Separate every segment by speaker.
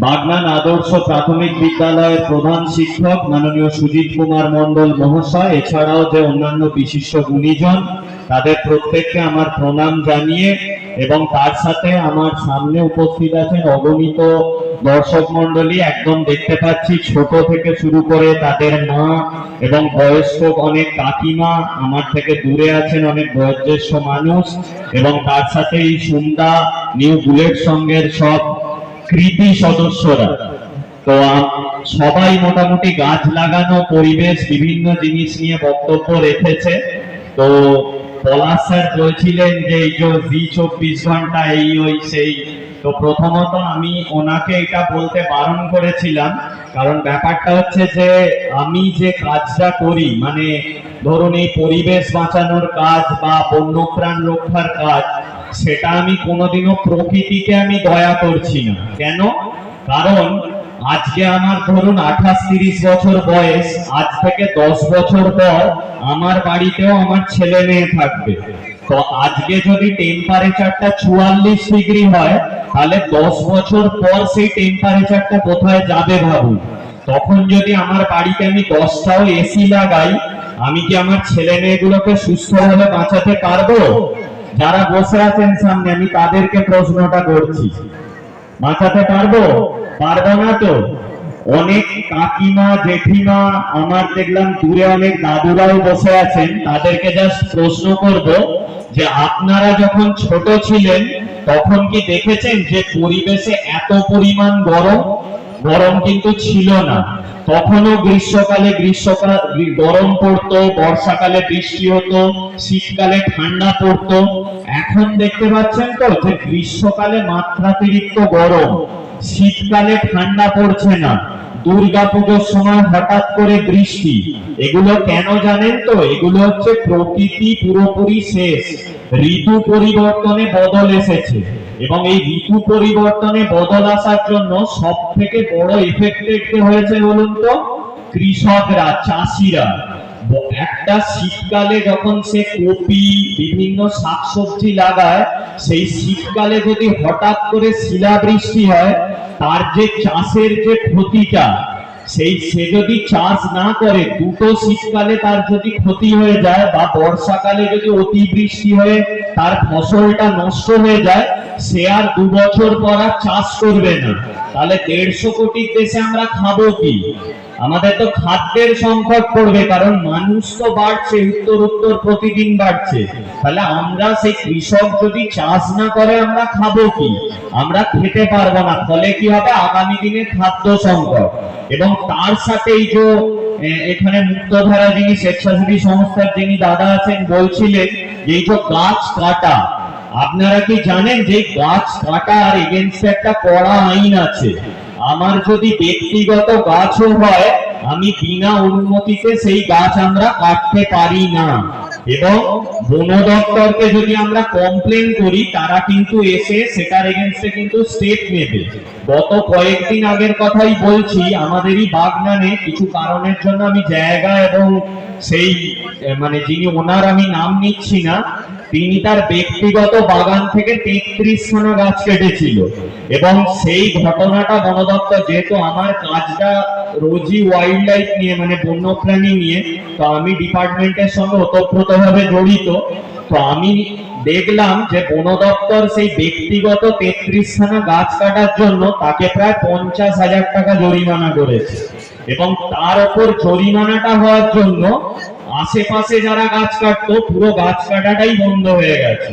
Speaker 1: বাগনান আদর্শ প্রাথমিক বিদ্যালয়ের প্রধান শিক্ষক মাননীয় সুজিত কুমার মণ্ডল মহাশয়, এছাড়াও যে অন্যান্য বিশিষ্ট গুণীজন, তাদের প্রত্যেককে আমার প্রণাম জানিয়ে এবং তার সাথে আমার সামনে উপস্থিত আছেন অগণিত দর্শক মণ্ডলী। একদম দেখতে পাচ্ছি ছোট থেকে শুরু করে তাদের মা এবং বয়স্ক অনেক কাকিমা, আমার থেকে দূরে আছেন অনেক বয়োজ্যেষ্ঠ মানুষ এবং তার সাথে এই সুন্দা, নিউ বুলেট সঙ্গের সব কৃতি সদস্যরা। তো সবাই মোটামুটি গাছ লাগানো, পরিবেশ, বিভিন্ন জিনিস নিয়ে বক্তব্য রেখেছে। তো পলাশ স্যার বলছিলেন যে, এই যে জি চব্বিশ ঘণ্টা, এই, ওই, সেই। তো প্রথমত আমি ওনাকে এটা বলতে বারণ করেছিলাম। কারণ ব্যাপারটা হচ্ছে যে, আমি যে কাজটা করি মানে ধরুন এই পরিবেশ বাঁচানোর কাজ বা বন্যপ্রাণ রক্ষার কাজ সেটা আমি কোনোদিনও প্রকৃতিকে আমি দয়া করছি না। কেন? কারণ আজকে আমার ধরুন আঠাশ তিরিশ বছর বয়স, আজ থেকে দশ বছর পর আমার বাড়িতেও আমার ছেলে মেয়ে থাকবে। তো আজকে যদি টেম্পারেচারটা চুয়াল্লিশ ডিগ্রি হয়, তাহলে দশ বছর পর সেই টেম্পারেচারটা কোথায় যাবে ভাবুন। তখন যদি আমার বাড়িতে আমি দশটাও এসি লাগাই, আমি কি আমার ছেলে মেয়েগুলোকে সুস্থভাবে বাঁচাতে পারব? যারা বসে আছেন সামনে, আমি তাদেরকে প্রশ্নটা করছি। বাঁচাতে পারব? পারব না তো? অনেক কাকিমা, জেঠিমা, আমার দেখলাম দূরে অনেক দাদুরাও বসে আছেন, তাদেরকে জাস্ট প্রশ্ন করব যে আপনারা যখন ছোট ছিলেন, তখন কি দেখেছেন যে পরিবেশে এত পরিমাণ গরম? গরম কিন্তু ছিল না। তখনও গ্রীষ্মকালে গ্রীষ্মকাল, গরম পড়তো, বর্ষাকালে বৃষ্টি হতো, শীতকালে ঠান্ডা পড়তো। এখন দেখতে পাচ্ছেন তো যে গ্রীষ্মকালে মাত্রাতিরিক্ত গরম, শীতকালে ঠান্ডা পড়ছে না। দুর্গা পুজোর সময় হঠাৎ করে বৃষ্টি। এগুলো কেন জানেন তো? এগুলো হচ্ছে প্রকৃতি পুরোপুরি শেষ। ঋতু পরিবর্তনে বদল এসেছে। এবং এই ঋতু পরিবর্তনে বদল আসার জন্য সব থেকে বড় এফেক্ট দেখতে হয়েছে বলুন তো? কৃষকরা, চাষিরা। একটা শীতকালে যখন সে কপি, বিভিন্ন শাকসবজি লাগায়, সেই শীতকালে যদি হঠাৎ করে শিলাবৃষ্টি হয়, তার যে চাষের যে ক্ষতিটা সেই সে যদি চাষ না করে, দুটো শীতকালে তার যদি ক্ষতি হয়ে যায় বা বর্ষাকালে যদি অতিবৃষ্টি হয়ে তার ফসলটা নষ্ট হয়ে যায়, সে আর দু বছর পর আর চাষ করবে না। তাহলে দেড়শো কোটির দেশে আমরা খাব কি? আমাদের তো খাদ্যের সংকট পড়বে, কারণ মানুষ তো বাড়ছে, উত্তর উত্তর প্রতিদিন বাড়ছে। তাহলে আমরা সেই কৃষক যদি চাষ না করে, আমরা খাব কি? আমরা খেতে পারব না। ফলে কি হবে? আগামী দিনে খাদ্য সংকট। এবং তার সাথে এই যে এখানে মুক্তধারা যিনি স্বেচ্ছাসেবী সংস্থার যিনি দাদা আছেন, বলছিলেন যে এই যে গাছ কাটা, আপনারা কি জানেন যে গাছ কাটা আর এগেনস্টে একটা কড়া আইন আছে? আমার যদি ব্যক্তিগত গাছও হয়, আমি বিনা অনুমতিতে সেই গাছ আমরা কাটতে পারি না। এবং বন দপ্তরকে যদি আমরা কমপ্লেন করি, তারা কিন্তু এসে সেটার এগেনস্টে কিন্তু স্টেপ নেবে। গত কয়েকদিন আগের কথাই বলছি, আমাদেরই বাগনানে কিছু কারণের জন্য আমি জায়গা এবং সেই মানে যিনি ওনার, আমি নাম নিচ্ছি না। তিনি তার ব্যক্তিগত বাগান থেকে তেত্রিশ খানা গাছ কেটেছিল। এবং সেই ঘটনাটা বন দপ্তর যেহেতু আমার কাজটা রোজই ওয়াইল্ড লাইফ নিয়ে মানে বন্যপ্রাণী নিয়ে, তো আমি ডিপার্টমেন্টের সঙ্গে ওতপ্রোতভাবে জড়িত। তো আমি দেখলাম যে বন দপ্তর সেই ব্যক্তিগত তেত্রিশ খানা গাছ কাটার জন্য তাকে প্রায় পঞ্চাশ হাজার টাকা জরিমানা করেছে। এবং তার ওপর জরিমানাটা হওয়ার জন্য আশেপাশে যারা গাছ কাটতো, পুরো গাছ কাটাটাই বন্ধ হয়ে গেছে।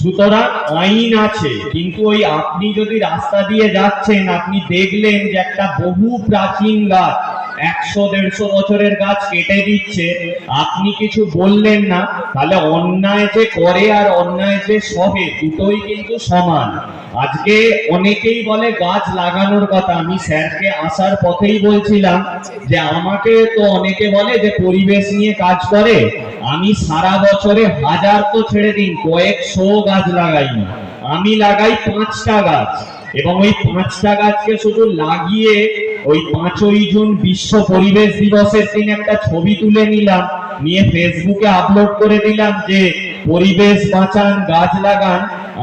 Speaker 1: সুতরাং আইন আছে, কিন্তু ওই আপনি যদি রাস্তা দিয়ে যাচ্ছেন, আপনি দেখলেন যে একটা বহু প্রাচীন গাছ একশো দেড়শো বছরের গাছ কেটে দিচ্ছে। আপনি কিছু বললেন না, তাহলে অন্যায় যে করে আর অন্যায় যে সহে দুটোই কিন্তু সমান। আজকে অনেকেই বলে গাছ লাগানোর কথা, আমি স্যারকে আসার পথেই বলছিলাম যে আমাকে তো অনেকে বলে যে পরিবেশ নিয়ে কাজ করে। আমি সারা বছরে হাজার তো ছেড়ে দিন, কয়েকশো গাছ লাগাই। আমি লাগাই পাঁচটা গাছ। এবং ওই পাঁচটা গাছকে শুধু লাগিয়ে ওই পাঁচই জুন বিশ্ব পরিবেশ দিবসের দিন একটা ছবি তুলে নিলাম, নিয়ে ফেসবুকে আপলোড করে দিলাম যে, পরিবেশ বাঁচান, গাছ লাগান।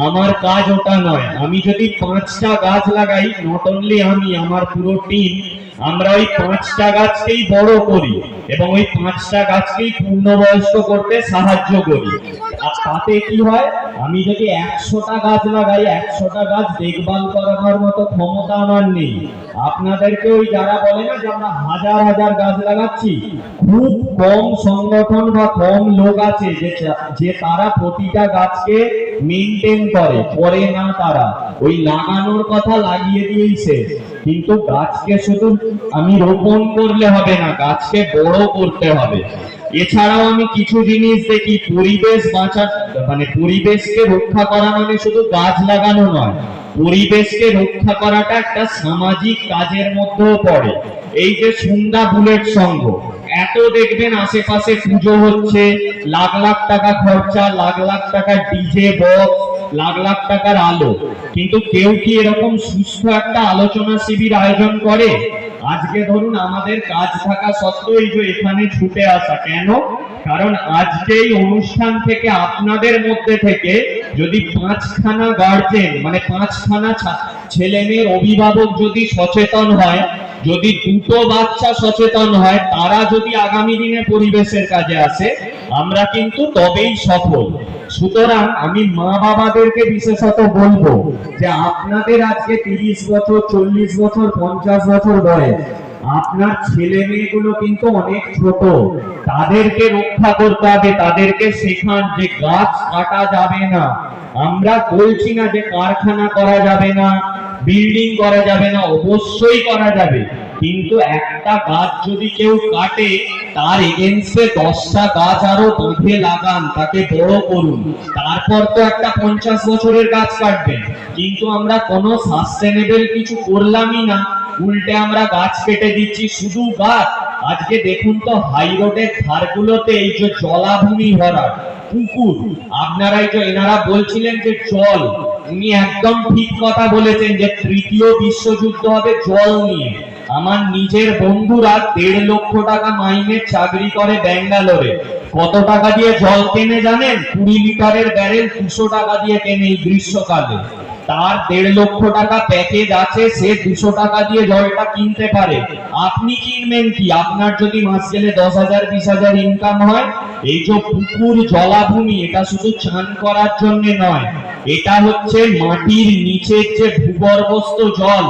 Speaker 1: আমার কাজ ওটা নয়। আমি যদি পাঁচটা গাছ লাগাই নট অনলি আমি, আমার পুরো টিম আমরা ওই পাঁচটা গাছকেই বড় করি এবং ওই পাঁচটা গাছকেই পূর্ণবয়স্ক করতে সাহায্য করি। আর তাতে কি হয়? আমি যদি একশোটা গাছ লাগাই, একশোটা গাছ দেখভাল করার মতো ক্ষমতা আমার নেই। আপনাদেরকে ওই যারা বলে না যে আমরা হাজার হাজার গাছ লাগাচ্ছি, খুব কম সংগঠন বা কম লোক আছে যে তারা প্রতিটা গাছকে মেনটেন করে করে না তারা। ওই লাগানোর কথা লাগিয়ে দিয়েই কিন্তু গাছকে শুধু আমি রোপণ করলে হবে না, গাছকে বড় করতে হবে। এছাড়াও আমি কিছু জিনিস দেখি, পরিবেশ বাঁচা মানে পরিবেশকে রক্ষা করা মানে শুধু গাছ লাগানো নয়, পরিবেশকে রক্ষা করাটা একটা সামাজিক কাজের মধ্যেও পড়ে। এই যে সুন্দা বুলেট সংঘ, এত দেখবেন আশেপাশে পুজো হচ্ছে, লাখ লাখ টাকা খরচা, লাখ লাখ টাকা ডিজে বক্স লাখ লাখ টাকার আলো। কিন্তু কেউ কি এরকম সুস্থ একটা আলোচনা শিবির আয়োজন করে? আজকে ধরুন আমাদের কাজ থাকা সত্ত্বেও যে এখানে ছুটে আসা, কেন? কারণ আজকে এই অনুষ্ঠান থেকে আপনাদের মধ্যে থেকে যদি পাঁচখানা গার্জেন মানে পাঁচখানা ছেলে মেয়ের অভিভাবক যদি সচেতন হয়, যদি দুটো বাচ্চা সচেতন হয়, তারা যদি আগামী দিনে পরিবেশের কাজে আসে, আমরা কিন্তু তবেই সফল। সুতরাং আমি মা বাবাদেরকে বিশেষত বলব যে আপনাদের আজকে তিরিশ বছর, চল্লিশ বছর, পঞ্চাশ বছর বয়স, আপনার ছেলে মেয়েগুলো কিন্তু অনেক ছোট। তাদেরকে রক্ষা করতে হবে, তাদেরকে শেখান যে গাছ কাটা যাবে না। আমরা বলছি না যে কারখানা করা যাবে না। বিল্ডিং করা যাবে না, অবশ্যই করা যাবে। কিন্তু একটা গাছ যদি কেউ কাটে, তার এগেনস্টে দশটা গাছ আরও বেঁধে লাগান, তাকে বড় করুন। তারপর তো একটা পঞ্চাশ বছরের গাছ কাটবেন। কিন্তু আমরা কোনো সাস্টেনেবল কিছু করলামই না। উল্টে আমরা গাছ কেটে দিচ্ছি, শুধু গাছ। আজকে দেখুন তো হাই রোডের ধারগুলোতে এই যে জলাভূমি ভরা, পুকুর। আপনারাই যে, এনারা বলছিলেন যে জল উনি একদম ঠিক কথা বলেছেন যে তৃতীয় বিশ্বযুদ্ধ হবে জল নিয়ে। আমার নিজের বন্ধুরা দেড় লক্ষ টাকা মাইনে চাকরি করে ব্যাঙ্গালোরে। কত টাকা দিয়ে জল কেনে জানেন? কুড়ি লিটারের ব্যারেল দুশো টাকা দিয়ে কেনে এই গ্রীষ্মকালে। তার দেড় লক্ষ টাকা প্যাকেজ আছে, সে দুশো টাকা দিয়ে জলটা কিনতে পারে। আপনি কিনবেন কি? আপনার যদি মাস গেলে দশ হাজার, বিশ হাজার ইনকাম হয়, এই যে পুকুর জলাভূমি, এটা শুধু চান করার জন্য নয়, এটা হচ্ছে মাটির নিচের যে ভূগর্ভস্থ জল,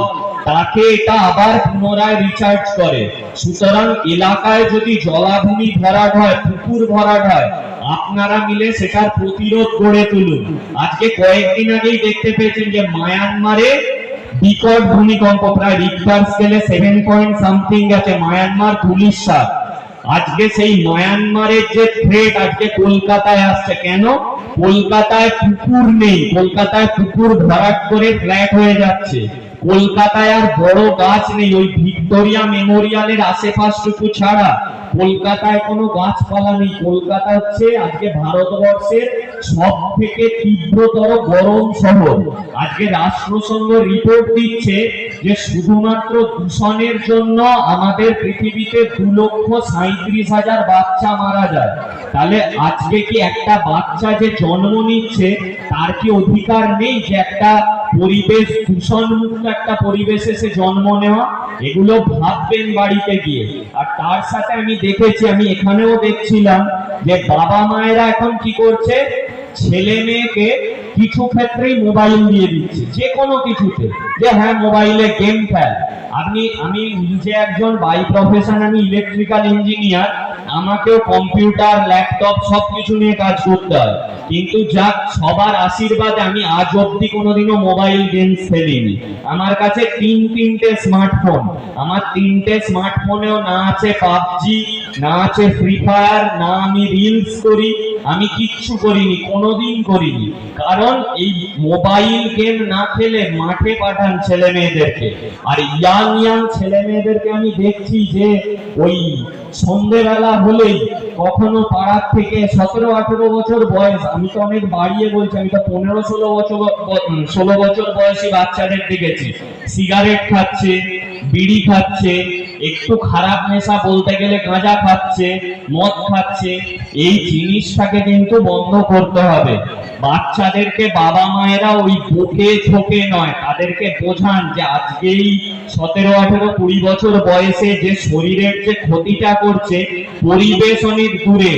Speaker 1: তাকে এটা আবার পুনরায় রিচার্জ করে। সুতরাং এলাকায় যদি জলাভূমি ভরাট হয়, পুকুর ভরাট হয় আপনারা মিলে সেটার প্রতিরোধ গড়ে তুলুন। আজকে কয়েকদিন আগেই দেখতে পেয়েছেন যে মায়ানমারে বিকট ভূমিকম্প, প্রায় রিক্টার স্কেলে সেভেন পয়েন্ট সামথিং আছে, মায়ানমার পুলিশ সাত। আজকে সেই মায়ানমারের যে থ্রেট আজকে কলকাতায় আসছে। কেন? কলকাতায় পুকুর নেই, কলকাতায় পুকুর ভরাট করে ফ্ল্যাট হয়ে যাচ্ছে। কলকাতায় আর বড় গাছ নেই, ওই ভিক্টোরিয়া মেমোরিয়ালের আশেপাশটুকু ছাড়া। কলকাতায় কোনো গাছপালা নেই। কলকাতা হচ্ছে আজকে ভারতবর্ষের সব থেকে তীব্রতর গরম শহর। আজকে রাষ্ট্রসংঘ রিপোর্ট দিচ্ছে যে শুধুমাত্র দূষণের জন্য আমাদের পৃথিবীতে দু লক্ষ সাঁত্রিশ হাজার বাচ্চা মারা যায়। তাহলে আজকে কি একটা বাচ্চা যে জন্ম নিচ্ছে, তার কি অধিকার নেই যে একটা পরিবেশ দূষণ মুক্ত একটা পরিবেশে সে জন্ম নেওয়া, এগুলো ভাববেন বাড়িতে গিয়ে। আর তার সাথে আমি দেখেছি, আমি এখানেও দেখছিলাম যে বাবা মায়েরা এখন কি করছে? ছেলে মেয়েকে কিছু ক্ষেত্রেই মোবাইল দিয়ে দিচ্ছে যে কোনো কিছুতে। যে হ্যাঁ মোবাইলে গেম খেল। আপনি, আমি নিজে একজন বাই প্রফেশন আমি ইলেকট্রিক্যাল ইঞ্জিনিয়ার আমাকেও কম্পিউটার, ল্যাপটপ সবকিছু নিয়ে কাজ করতে হয়। কিন্তু যা সবার আশীর্বাদে আমি আজ অব্দি কোনোদিনও মোবাইল গেমস খেলিনি। আমার কাছে তিন তিনটে স্মার্টফোন। আমার তিনটে স্মার্টফোনেও না আছে পাবজি, না আছে ফ্রি ফায়ার, না আমি রিলস করি আমি কিচ্ছু করিনি, কোনোদিন করিনি। কারণ এই মোবাইল গেম না খেলে মাঠে পাঠান ছেলে মেয়েদেরকে আর ইয়াং ইয়াং ছেলে মেয়েদেরকে আমি দেখছি যে ওই সন্ধেবেলা হলেই কখনো পাড়ার থেকে সতেরো, আঠেরো বছর বয়স, আমি তো অনেক বাড়িয়ে বলছি, আমি তো পনেরো, ষোলো বছর ষোলো বছর বয়সী বাচ্চাদের দেখেছি। সিগারেট খাচ্ছে, বিড়ি খাচ্ছে একটু খারাপ নেশা বলতে গেলে গাঁজা খাচ্ছে, মদ খাচ্ছে, এই জিনিসটাকে কিন্তু বন্ধ করতে হবে। বাচ্চাদেরকে বাবা মায়েরা ওই বুকে ঝোঁকে নয়, তাদেরকে বোঝান যে আজকেই সতেরো, আঠেরো, কুড়ি বছর বয়সে যে শরীরের যে ক্ষতিটা করছে, পরিবেশ অনেক দূরে,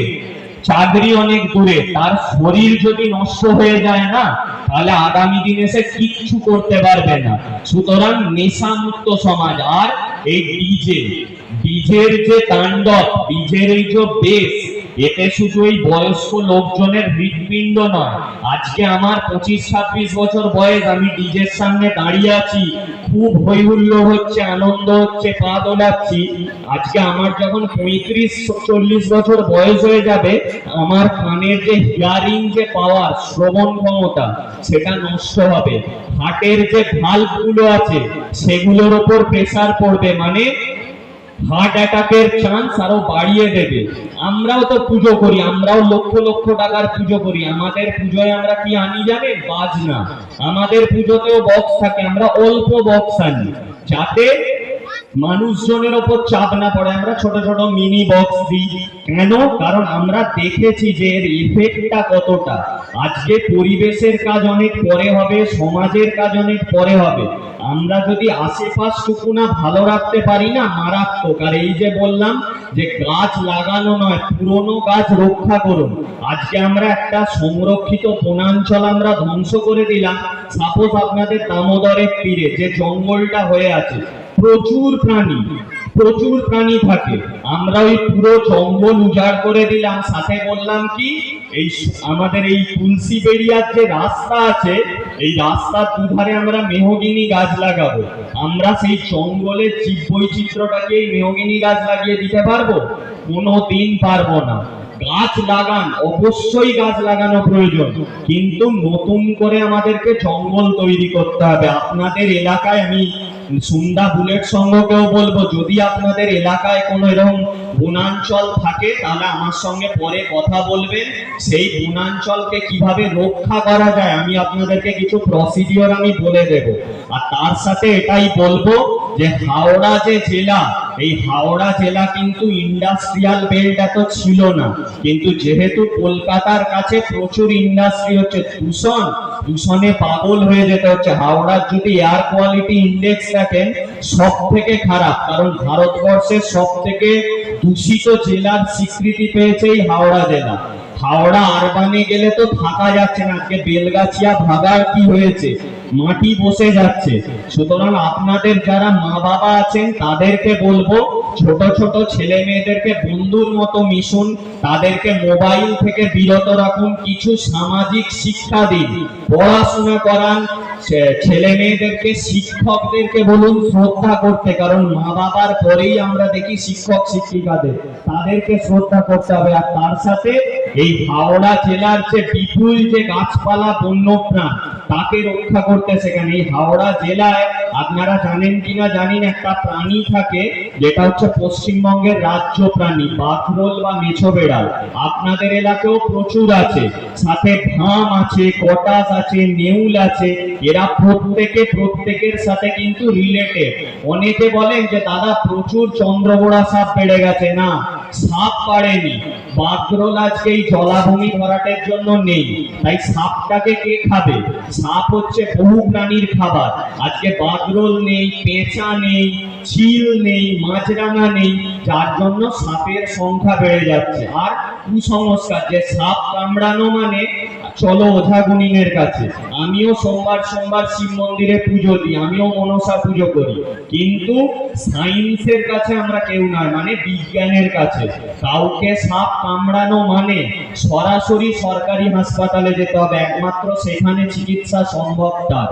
Speaker 1: চাকরি অনেক দূরে, তার শরীর যদি নষ্ট হয়ে যায় না, তাহলে আগামী দিনে সে কিচ্ছু করতে পারবে না। সুতরাং নেশা মুক্ত সমাজ, আর এই ডিজে ডিজের যে তাণ্ডব ডিজের এই যে বেশ এতে শুধু এই বয়স্ক লোকজনের হৃদপিণ্ড নয়, আজকে আমার পঁচিশ, ছাব্বিশ বছর বয়স, আমি ডিজের সামনে দাঁড়িয়ে আছি, খুব হই হুল্লোড় হচ্ছে, আনন্দ হচ্ছে, পা দোলাচ্ছি। আজকে আমার যখন পঁয়ত্রিশ, চল্লিশ বছর বয়স হয়ে যাবে, আমার কানের যে হিয়ারিং যে পাওয়ার শ্রবণ ক্ষমতা, সেটা নষ্ট হবে। হার্টের যে ভাল্বগুলো আছে, সেগুলোর ওপর প্রেসার পড়বে মানে হার্ট অ্যাটাকের চান্স আরও বাড়িয়ে দেবে। আমরাও তো পুজো করি, আমরাও লক্ষ লক্ষ টাকার পুজো করি। আমাদের পুজোয় আমরা কি আনি জানেন? বাজনা। আমাদের পুজোতেও বক্স থাকে, আমরা অল্প বক্স আনি। যাতে মানুষজনের ওপর চাপ না পড়ে। আমরা ছোট ছোট মিনি বক্স দিই। কেন? কারণ আমরা দেখেছি যে এর ইফেক্টটা কতটা। আজকে পরিবেশের কাজ অনেক পরে হবে, সমাজের কাজ অনেক পরে হবে। আমরা যদি আশেপাশটুকু না ভালো রাখতে পারি না, মারাত্মক। আর এই যে বললাম যে গাছ লাগানো নয়, পুরনো গাছ রক্ষা করুন। আজকে আমরা একটা সংরক্ষিত বনাঞ্চল আমরা ধ্বংস করে দিলাম। সাপোজ আপনাদের দামোদরের তীরে যে জঙ্গলটা হয়ে আছে প্রচুর প্রাণী প্রচুর প্রাণী থাকে। আমরা ওই পুরো জঙ্গল উজাড় করে দিলাম। সাথে বললাম কি, এই আমাদের এই তুলসী বেরিয়ার যে রাস্তা আছে, এই রাস্তার দুধারে আমরা মেহগিনি গাছ লাগাবো। আমরা সেই জঙ্গলের জীব বৈচিত্র্যটাকে এই মেহগিনি গাছ লাগিয়ে দিতে পারব? কোনো দিন পারব না। গাছ লাগান, অবশ্যই গাছ লাগানো প্রয়োজন। কিন্তু নতুন করে আমাদেরকে জঙ্গল তৈরি করতে হবে। আপনাদের এলাকায় আমি সুন্দা বুলেট সংঘকেও বলব, যদি আপনাদের এলাকায় কোনো এরকম বনাঞ্চল থাকে, তাহলে আমার সঙ্গে পরে কথা বলবেন। সেই বনাঞ্চলকে কীভাবে রক্ষা করা যায়, আমি আপনাদেরকে কিছু প্রসিডিওর আমি বলে দেব। আর তার সাথে এটাই বলব যে হাওড়া যে জেলা, এই হাওড়া জেলা কিন্তু ইন্ডাস্ট্রিয়াল বেল্ট এত ছিল না। কিন্তু যেহেতু কলকাতার কাছে প্রচুর ইন্ডাস্ট্রি হচ্ছে, দূষণ, দূষণে পাগল হয়ে যেতে হচ্ছে। হাওড়ার যদি এয়ার কোয়ালিটি ইন্ডেক্স দেখেন সব থেকে খারাপ, কারণ ভারতবর্ষের সব থেকে দূষিত জেলার স্বীকৃতি পেয়েছে এই হাওড়া জেলা। হাওড়া আরবানে গেলে তো থাকা যাচ্ছে না। আজকে বেলগাছিয়া ভাগার কি হয়েছে? মাটি বসে যাচ্ছে। সুতরাং আপনাদের যারা মা বাবা আছেন, তাদেরকে বলব, ছোট ছোট ছেলে মেয়েদেরকে বন্ধুর মতো মিশুন। তাদেরকে মোবাইল থেকে বিরত রাখুন। কিছু সামাজিক শিক্ষা দিন। পড়াশোনা করান। ছেলে মেয়েদেরকে শিক্ষকদেরকে বলুন, শ্রদ্ধা করতে। কারণ মা বাবার পরেই আমরা দেখি শিক্ষক শিক্ষিকাদের। তাদেরকে শ্রদ্ধা করতে হবে। আর তার সাথে এই হাওড়া জেলার যে বিপুল যে গাছপালা, বন্যপ্রাণ, তাকে রক্ষা করতে শেখান এই হাওড়া জেলায় আপনারা জানেন কিনা জানি না একটা প্রাণী থাকে, যেটা হচ্ছে পশ্চিমবঙ্গের রাজ্য প্রাণী, বাঘরোল বা মেছো বেড়াল। আপনাদের এলাকাতেও প্রচুর আছে। সাথে ধাম আছে, কটাস আছে, নেউল আছে। এরা প্রত্যেকে, প্রত্যেকের সাথে কিন্তু রিলেটেড অনেকে বলেন যে, দাদা, প্রচুর চন্দ্রবোড়া সাপ বেড়ে গেছে না? সাপ পারেনি বাঘরোল আজকে এই জলাভূমি ভরাটের জন্য নেই। তাই সাপটাকে কে খাবে? সাপ হচ্ছে বহু প্রাণীর খাবার। আজকে বাঘরোল নেই, পেঁচা নেই, চিল নেই, মাছরাঙা নেই। যার জন্য সাপের সংখ্যা বেড়ে যাচ্ছে। আর কুসংস্কার, যে সাপ কামড়ানো মানে চলো ওঝা গুনিনের কাছে। আমিও সোমবার সোমবার শিব মন্দিরে পুজো দিই, আমিও মনসা পুজো করি। কিন্তু সায়েন্সের কাছে আমরা কেউ নয় মানে বিজ্ঞানের কাছে। কাউকে সাপ কামড়ানো মানে সরাসরি সরকারি হাসপাতালে যেতে হবে, একমাত্র সেখানে চিকিৎসা সম্ভব তার।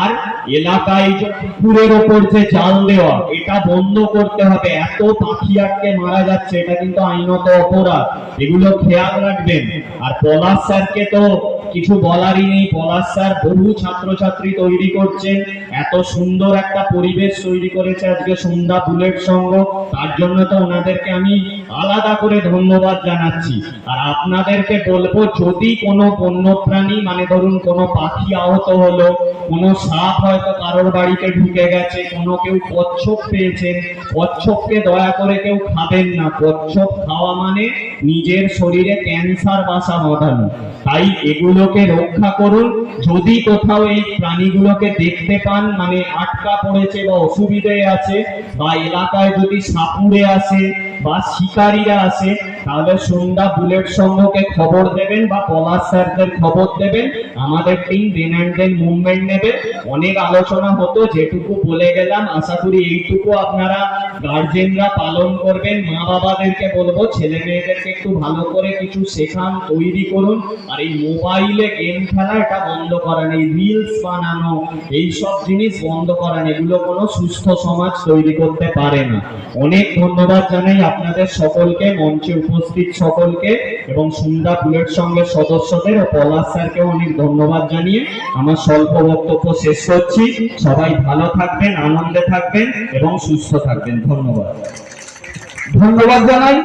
Speaker 1: আর এলাকায় পুকুরের ওপর যে জাল দেওয়া, এটা বন্ধ করতে হবে। এত পাখি আটকে মারা যাচ্ছে, এটা কিন্তু আইনত অপরাধ। এগুলো খেয়াল রাখবেন। আর পলাশ স্যারকে তো কিছু বলারই নেই। পলাশ স্যার বহু ছাত্রছাত্রী তৈরি করছেন। এত সুন্দর একটা পরিবেশ তৈরি করেছে আজকে সন্ধ্যা বুলেট সংঘ। তার জন্য তো ওনাদেরকে আমি আলাদা করে ধন্যবাদ জানাচ্ছি। আর আপনাদেরকে বলব, যদি কোনো বন্যপ্রাণী মানে ধরুন কোনো পাখি আহত হলো, কোনো সাপ হয়তো কারোর বাড়িতে ঢুকে গেছে, কোনো কেউ কচ্ছপ পেয়েছেন কচ্ছপকে দয়া করে কেউ খাবেন না। কচ্ছপ খাওয়া মানে নিজের শরীরে ক্যান্সার বাসা বাঁধানো। তাই এগুলোকে রক্ষা করুন। যদি কোথাও এই প্রাণীগুলোকে দেখতে পান মানে আটকা পড়েছে বা অসুবিধে আছে, বা এলাকায় যদি সাপুড়ে আসে বা শিকারীরা আসে তাহলে সন্ধ্যা বুলেট সংঘকে খবর দেবেন বা পলাশ স্যারদের খবর দেবেন, আমাদের টিম দেন অ্যান্ড মুভমেন্ট নেবে। অনেক আলোচনা হতো, যেটুকু বলে গেলাম, আশা করি এইটুকু আপনারা গার্জেনরা পালন করবেন। মা বাবাদেরকে বলব, ছেলে মেয়েদেরকে একটু ভালো করে কিছু শেখান, তৈরি করুন। আর এই মোবাইলে গেম খেলা, এটা বন্ধ করেন এই রিলস বানানো, এইসব জিনিস বন্ধ করেন এগুলো কোনো সুস্থ সমাজ তৈরি করতে পারে না। অনেক ধন্যবাদ জানাই আপনাদের সকলকে মঞ্চে উপস্থিত সকলকে এবং সুন্দা ফুলের সঙ্গে সদস্যদের ও পলাশ স্যারকেও অনেক ধন্যবাদ জানিয়ে আমার স্বল্প বক্তব্য শেষ করছি। সবাই ভালো থাকবেন, আনন্দে থাকবেন এবং সুস্থ থাকবেন। ধন্যবাদ।
Speaker 2: ধন্যবাদ জানাই।